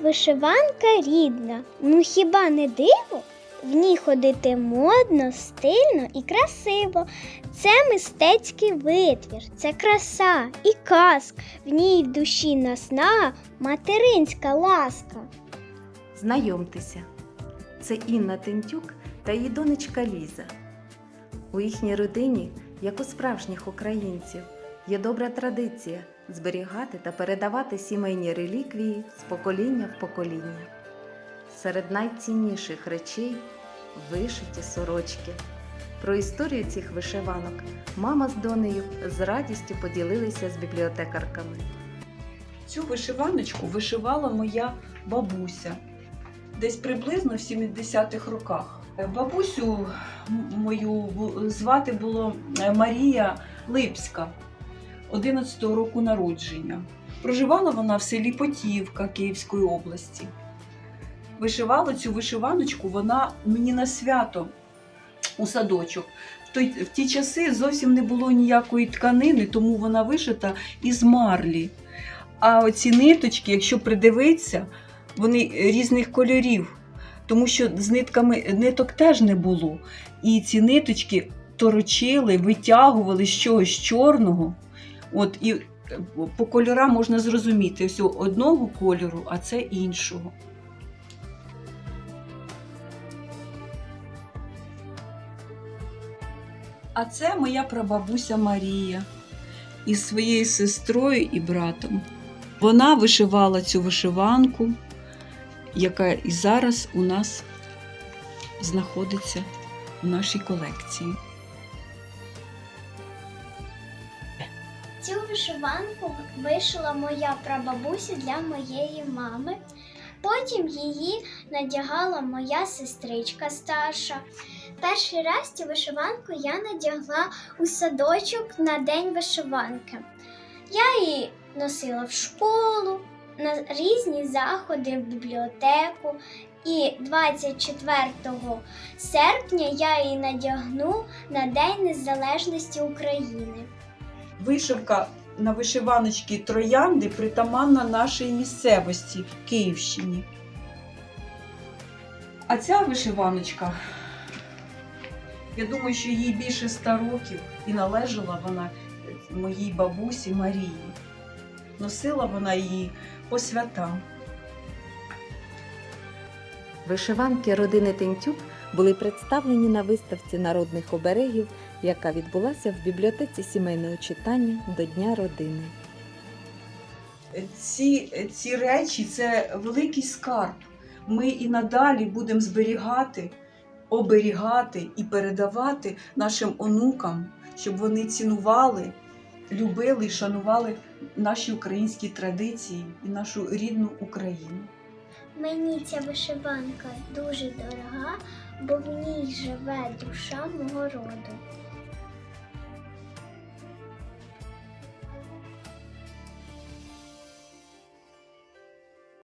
Вишиванка рідна, ну хіба не диво? В ній ходити модно, стильно і красиво. Це мистецький витвір, це краса і казк. В ній в душі наснага материнська ласка. Знайомтеся, це Інна Тентюк та її донечка Ліза. У їхній родині, як у справжніх українців, є добра традиція зберігати та передавати сімейні реліквії з покоління в покоління. Серед найцінніших речей вишиті сорочки. Про історію цих вишиванок мама з донею з радістю поділилися з бібліотекарками. Цю вишиваночку вишивала моя бабуся десь приблизно в 70-х роках. Бабусю мою звати було е, Марія Липська, 11-го року народження. Проживала вона в селі Потіївка Київської області. Вишивала цю вишиваночку вона мені на свято у садочок. В ті часи зовсім не було ніякої тканини, тому вона вишита із марлі. А оці ниточки, якщо придивитися, вони різних кольорів, тому що з нитками ниток теж не було. І ці ниточки торочили, витягували з чогось чорного. От, і е, по кольорам можна зрозуміти все одного кольору, а це іншого. А це моя прабабуся Марія із своєю сестрою і братом. Вона вишивала цю вишиванку, яка і зараз у нас знаходиться у нашій колекції. Вишиванку вишила моя прабабуся для моєї мами. Потім її надягала моя сестричка старша. Перший раз цю вишиванку я надягла у садочок на день вишиванки. Я її носила в школу, на різні заходи в бібліотеку. І 24 серпня я її надягну на День Незалежності України. Вишивка на вишиваночці троянди притаманна нашій місцевості Київщині. А ця вишиваночка, я думаю, що їй більше ста років і належала вона моїй бабусі Марії. Носила вона її по святам. Вишиванки родини Тентюк були представлені на виставці народних оберегів, яка відбулася в бібліотеці сімейного читання до Дня родини. ці, ці речі це великий скарб. Ми і надалі будемо зберігати, оберігати і передавати нашим онукам, щоб вони цінували, любили і шанували наші українські традиції і нашу рідну Україну. Мені ця вишиванка дуже дорога, бо в ній живе душа мого роду.